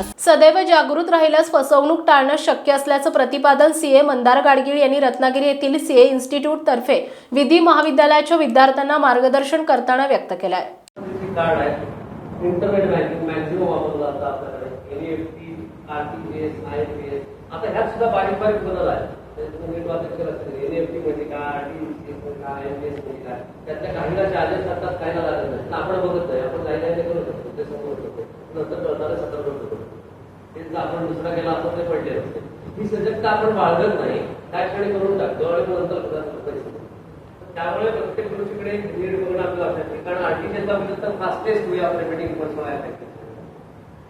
विश्वास सदैव जागृत राहिल्यास फसवणूक टाळणं शक्य असल्याचं प्रतिपादन सीए मंदार गाडगीळ यांनी रत्नागिरी येथील सीए इन्स्टिट्यूट तर्फे विधी महाविद्यालयाच्या विद्यार्थ्यांना मार्गदर्शन करताना व्यक्त केलं आहे. इंटरनेट बँकिंग मॅक्झिमम वापरलं जातं आपल्याकडे. NEFT RTGS I P S आता ह्यात सुद्धा बारीक बारीक बदल आहे. नीट वाचायचं लक्षात एनईएफटी म्हणजे काय आरटीजीएस म्हणजे काय आय पी एस म्हणजे काय त्यातल्या काहीला चार्जेस असतात काहीला लागत नाही आपण बघत नाही. आपण काही काही करू शकतो. ते समोर शकतो नंतर कळताना सतर्क होतो तेच आपण दुसरा केला असं ते पडले असते. ही सजगता आपण बाळगत नाही त्या क्षणी करून टाकतो. आणि नंतर पदार्थ त्यामुळे प्रत्येक गोष्टीकडे नीट बघणं आपलं लक्षात येईल कारण आर्टिजनचा म्हणजे तर fastest way of remitting personal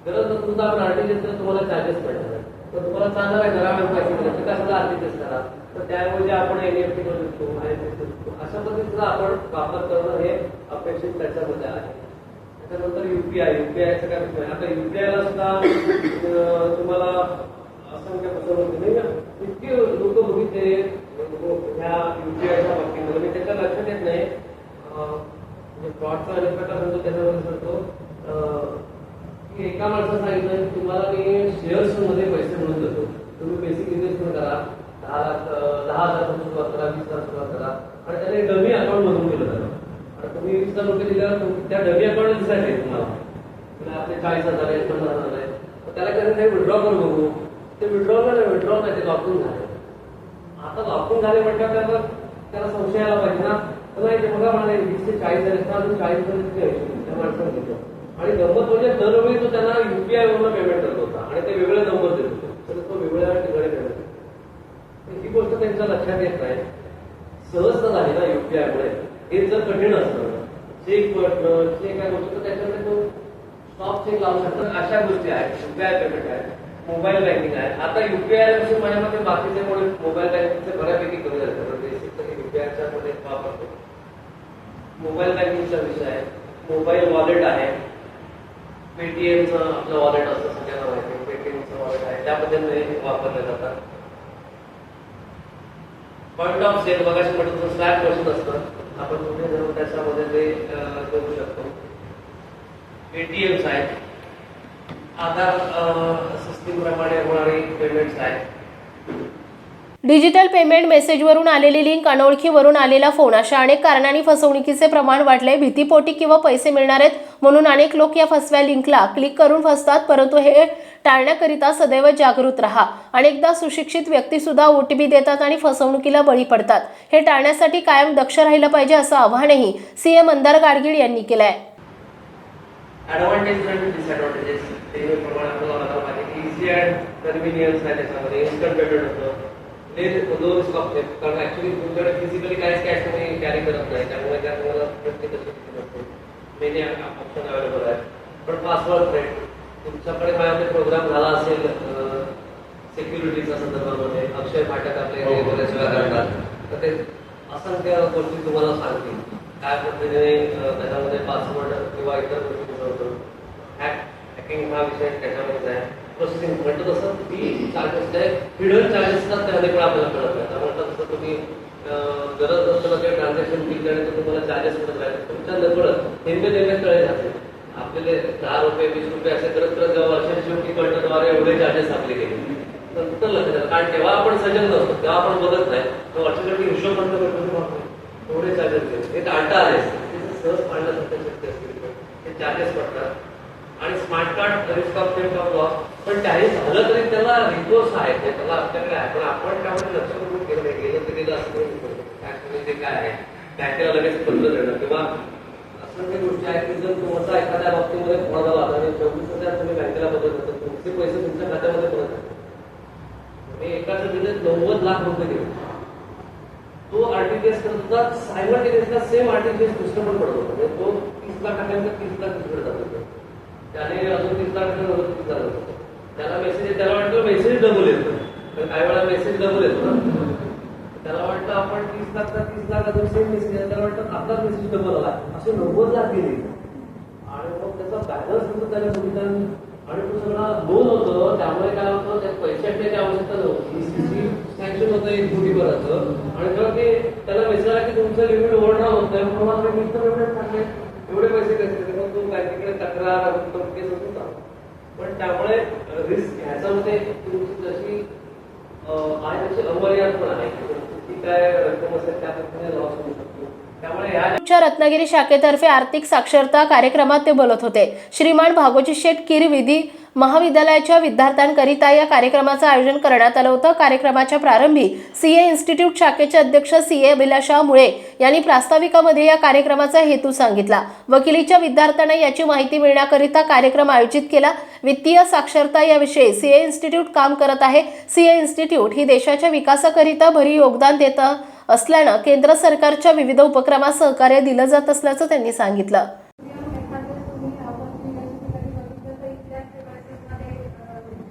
गरज नसून सुद्धा आपण आर्टिजनचं तुम्हाला चार्जेस पडणार तर तुम्हाला चांगलं आहे घरा वेळ पैसे मिळेल तर कशाला आर्टिजन करा तर त्याऐवजी आपण एनएफटी करू शकतो आय करू शकतो. अशा पद्धतीचा आपण वापर करणं हे अपेक्षित त्याच्यामध्ये आहे. त्यानंतर युपीआय युपीआयचं काय विषय आता युपीआयला सुद्धा तुम्हाला असंख्य फसवणूक नाही का? इतके लोक बघितले ह्या युपीआयच्या बाबतीमध्ये. म्हणजे त्याच्या लक्षात येत नाही. म्हणजे फ्रॉडचा अनेक प्रकार म्हणतो त्याच्यावर सांगतो. की एका माणसानं सांगितलं की तुम्हाला मी शेअर्समध्ये पैसे मिळून देतो. तुम्ही बेसिक इन्व्हेस्टमेंट करा. दहा लाख दहा हजारापासून सुरुवात करा वीस हजार सुरुवात करा. आणि त्याने डमी अकाउंट मधून दिलं त्याला मी तुम्ही वीस हजार रुपये दिल्यावर त्या डमी अकाउंट दिसायचे तुम्हाला. तुला आपले चाळीस हजार आहे पन्नास हजार आहे त्याला कधी काही विड्रॉ करून बघू. ते विड्रॉ नाही विड्रॉ नाही ते लॉकून झाले. आता लॉकडाऊन झाले म्हटल्यावर त्याला त्याला संशय आला पाहिजे ना. तर नाही ते बघा म्हणाले वीस ते चाळीस झाले तर अजून चाळीस पर्यंत ते त्या माणसाने घेतो आणि गंमत म्हणजे दरवेळी तो त्यांना युपीआय वरून पेमेंट करत होता. आणि ते वेगळे नंबर देत होते. तर तो वेगळ्या ठिकाणी पेमेंट करतो ही गोष्ट त्यांच्या लक्षात येत नाही सहजता झाली ना युपीआय मुळे. हे जर कठीण असतं चेक पडणं चेक काय गोष्ट तर त्याच्यामध्ये तो लावू शकतो अशा गोष्टी आहेत. युपीआय पेमेंट आहे मोबाईल बँकिंग आहे. आता युपीआयपासून माझ्या मते बाकीचे मुळे मोबाईल बँकिंगचं बऱ्यापैकी कमी झालं. बेसिक तरी युपीआयच्या मध्ये वापरतो मोबाईल बँकिंगचा विषय आहे. मोबाईल वॉलेट आहे. पेटीएमचं आपलं वॉलेट असतं सगळ्यांना माहिती पेटीएमचं वॉलेट आहे. त्यामध्ये पद्धतीने वापरले जातात पॉईंट ऑफ सेल बघायचं म्हटलं तर स्लॅब बसून असतं. आपण कुठे जाऊन त्याच्यामध्ये ते करू शकतो. एटीएम्स आहेत आधार सिस्टीम प्रमाणे होणारी पेमेंट्स आहेत. डिजिटल पेमेंट मेसेजवरून आलेली लिंक अनोळखीवरून आलेला फोन अशा अनेक कारणांनी फसवणुकीचे प्रमाण वाढले भीतीपोटी किंवा पैसे मिळणार आहेत म्हणून अनेक लोक या फसव्या लिंकला क्लिक करून फसतात परंतु हे टाळण्याकरिता सदैव जागृत राहा. अनेकदा सुशिक्षित व्यक्ती सुद्धा ओटीपी देतात आणि फसवणुकीला बळी पडतात. हे टाळण्यासाठी कायम दक्ष राहिलं पाहिजे असं आवाहनही सीएम मंदार गाडगीळ यांनी केलं आहे ते प्रमाणे आपल्याला बघायला पाहिजे इझी अँड कन्व्हिनियन्स आहे त्याच्यामध्ये इन्स्टंट पेमेंट होतं ते लो रिस्क ऑप्शन कारण ऍक्च्युली तुमच्याकडे फिजिकली काहीच कॅश तुम्ही कॅरी करत नाही त्यामुळे त्या तुम्हाला प्रत्येक नसतो मेनी ऑप्शन अवेलेबल आहे पण पासवर्ड फ्रेंड तुमच्याकडे माझ्याकडे प्रोग्राम झाला असेल सिक्युरिटीच्या संदर्भामध्ये अक्षय फाटक आपले हो. बरेच वेळा करतात तर ते असंख्य गोष्टी तुम्हाला सांगतील काय पद्धतीने अं, त्याच्यामध्ये पासवर्ड किंवा इतर गोष्टी हॅकिंग हा विषय त्याच्यामध्ये आहे प्रोसेसिंग म्हणतो तसं ती चार्जेस आहे हिडन चार्जेस असतात त्यामध्ये पण आपल्याला कळत नाही. त्यामुळे तसं तुम्ही गरज असताना ते ट्रान्झॅक्शन बिल करण्याचं तुम्हाला चार्जेस पडत राहिले तुमच्या नकळत नेमके नेमके कळे जाते आपल्याला दहा रुपये वीस रुपये असे करत करत जेव्हा वर्षाच्या शेवटी कळण्याद्वारे एवढे चार्जेस आपले गेले. नंतर लक्षात आलं. कारण तेव्हा आपण सजग नसतो तेव्हा आपण बघत नाही. तर वर्षाच्या शेवटी हिशोब बंद करतो एवढे चार्जेस गेले. हे टाळता आले सहज पाळण्यासारखं शक्य असते ते चार्जेस पडतात. आणि smart card risk of safe of पण त्याही झालं तरी त्याला रिसोर्स आहे. ते त्याला आपल्याकडे आहे. पण आपण त्यामध्ये लक्ष करून केलं नाही गेलं तरी असं म्हणजे ते काय आहे? बँकेला लगेच बंद देणं किंवा असंख्य गोष्टी आहेत की जर तुमचा एखाद्या बाबतीमध्ये कोणाला आला आणि चोवीस हजार तुम्ही बँकेला बदल करता. तुमचे पैसे तुमच्या खात्यामध्ये परत येतात. मी एकाच दिले नव्वद लाख रुपये दिले. तो आरटीजीएस करता सायमल्टेनियसला सेम आरटीजीएस दुसरं पण पडत होतं. म्हणजे तो तीस लाख टाकायचा तीस लाख दुसरं जात त्याने अजून तीस लाख टाकलं त्याला मेसेज त्याला वाटलं मेसेज डबल येतो. तर काही वेळा मेसेज डबल येतो ना. त्याला वाटतं आपण तीस लाख का तीस लाख अजून सेम मेसेज त्याला वाटतं आपलाच मेसेज डबल आला. असे नव्वद लाख गेले. आणि मग त्याचा बॅलन्स होतो त्याला बघितलं आणि तो सगळा लोन होतं. त्यामुळे काय होतं? त्या पैशाची आवश्यकता नव्हती. सीसी सँक्शन होतं एक कोटी आणि तेव्हा ते त्याला मेसेज आला की तुमचं लिमिट ओव्हरड्रा होतं म्हणून आपण मी टाकले एवढे पैसे कसे दिले? मग तो तिकडे तक्रार केस होता पण त्यामुळे रिस्क ह्याच्यामध्ये तुमची जशी आहे तशी अमर्याद पण आहे. ती काय रक्कम असेल त्या पद्धतीने लॉस होऊ शकतो. रत्नागिरी शाखेतर्फे आर्थिक साक्षरता कार्यक्रमात ते बोलत होते. श्रीमान भागोजी शेठ किर विधी महाविद्यालयाच्या विद्यार्थ्यांकरिता या कार्यक्रमाचं आयोजन करण्यात आलं होतं. कार्यक्रमाच्या प्रारंभी सी ए इन्स्टिट्यूट शाखेचे अध्यक्ष सी ए अभिलाषा मुळे यांनी प्रास्ताविकामध्ये या कार्यक्रमाचा हेतू सांगितला. वकिलीच्या विद्यार्थ्यांना याची माहिती मिळण्याकरिता कार्यक्रम आयोजित केला. वित्तीय साक्षरता याविषयी सीए इन्स्टिट्यूट काम करत आहे. सी ए इन्स्टिट्यूट ही देशाच्या विकासाकरिता भरी योगदान देतं असल्यानं केंद्र सरकारच्या विविध उपक्रमात सहकार्य दिलं जात असल्याचं त्यांनी सांगितलं एखादं तुम्ही आपण कधी बघितलं तर इथल्याच प्रिमायसेसमध्ये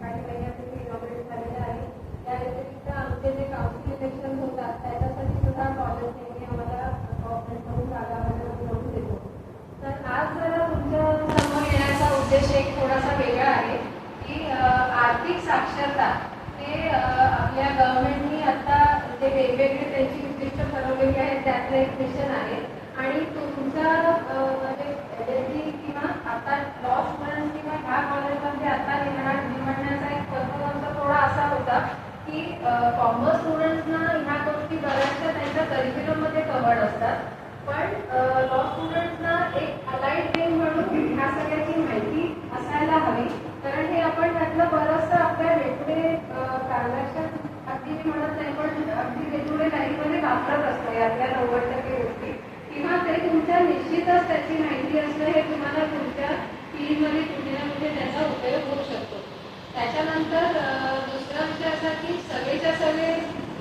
काही महिन्यापूर्वी इनॉग्रेट झालेलं आहे त्या व्यतिरिक्त आमचे जे काउन्सिल इलेक्शन होतात त्याच्यासाठी सुद्धा कॉलेज नेहमी आम्हाला कॉपरेट करून जागा वगैरे मिळवून देतो तर आज जरा तुमच्यासमोर येण्याचा उद्देश एक थोडासा वेगळा आहे की अं, आर्थिक साक्षरता ते अं, आपल्या गव्हर्नमेंटनी आता जे वेगवेगळे त्यांची उद्दिष्ट ठरवलेली आहेत त्यातलं एक मिशन आहे. आणि तुमचा म्हणजे किंवा आता लॉ स्टुडंट किंवा ह्या कॉलेजमध्ये आता निवडा निवडण्याचा एक पर्पज थोडा असा होता की कॉमर्स स्टुडंट्सना ह्या गोष्टी बऱ्याचशा त्यांच्या करिक्युलममध्ये कवर्ड असतात. पण लॉ स्टुडंट्सना एक अलाइड गेम म्हणून ह्या सगळ्याची माहिती असायला हवी. कारण हे आपण त्यातलं बरंचसं आपल्या वेगळे ट्रान्झॅक्शन अगदी मी म्हणत नाही पण अगदी वेगवेगळे लाईफमध्ये वापरत असतं यातल्या नव्वद टक्के गोष्टी. किंवा ते तुमच्या निश्चितच त्याची माहिती असणं हे तुम्हाला तुमच्या फील्डमध्ये कुठे ना कुठे त्याचा उपयोग होऊ शकतो. त्याच्यानंतर दुसरा विषय असा की सगळेच्या सगळे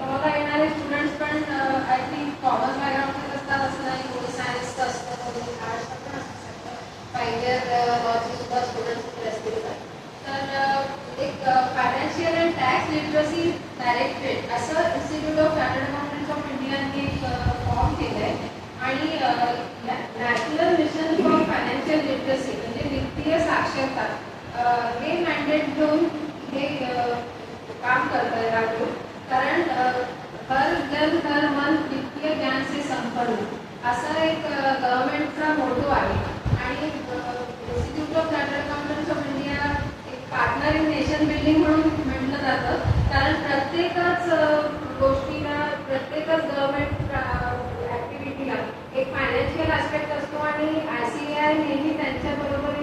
लॉला येणारे स्टुडंट्स पण आय थिंक कॉमर्स बॅकग्राऊंडचे असतात असं नाही कोणी सायन्सचं असतं कोणी आर्ट्सचं पण असू शकतं. पाहिजे लॉचे सुद्धा स्टुडंट्स कुठे असतील. तर एक financial and tax literacy directorate असं institute of chartered accountants of इंडियाने एक फॉर्म केलं आहे आणि national mission for financial literacy म्हणजे वित्तीय हे मॅन्डेट घेऊन हे काम करत आहे राजू. कारण हर जन हर मन वित्तीय ज्ञान से संपन्न. असा एक गव्हर्नमेंटचा मोटो आहे. आणि institute of chartered accountants of India एक पार्टनर इन नेशन बिल्डिंग म्हणून म्हटलं जातं. कारण प्रत्येकच गोष्टीला प्रत्येकच गव्हर्नमेंट ॲक्टिव्हिटीला एक फायनान्शियल आस्पेक्ट असतो आणि आय सी आय नेहमी त्यांच्याबरोबर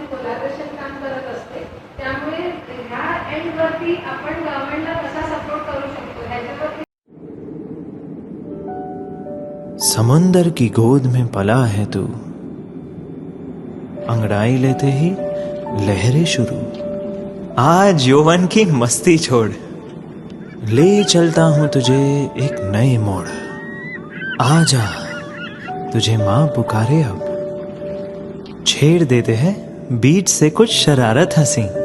समुंदर की गोद में पला है तू। अंगड़ाई लेते ही लहरें शुरू। आज यौवन की मस्ती छोड़। ले चलता हूँ तुझे एक नए मोड़। आ जा तुझे माँ पुकारे अब। छेड़ देते हैं, बीच से कुछ शरारत हँसी।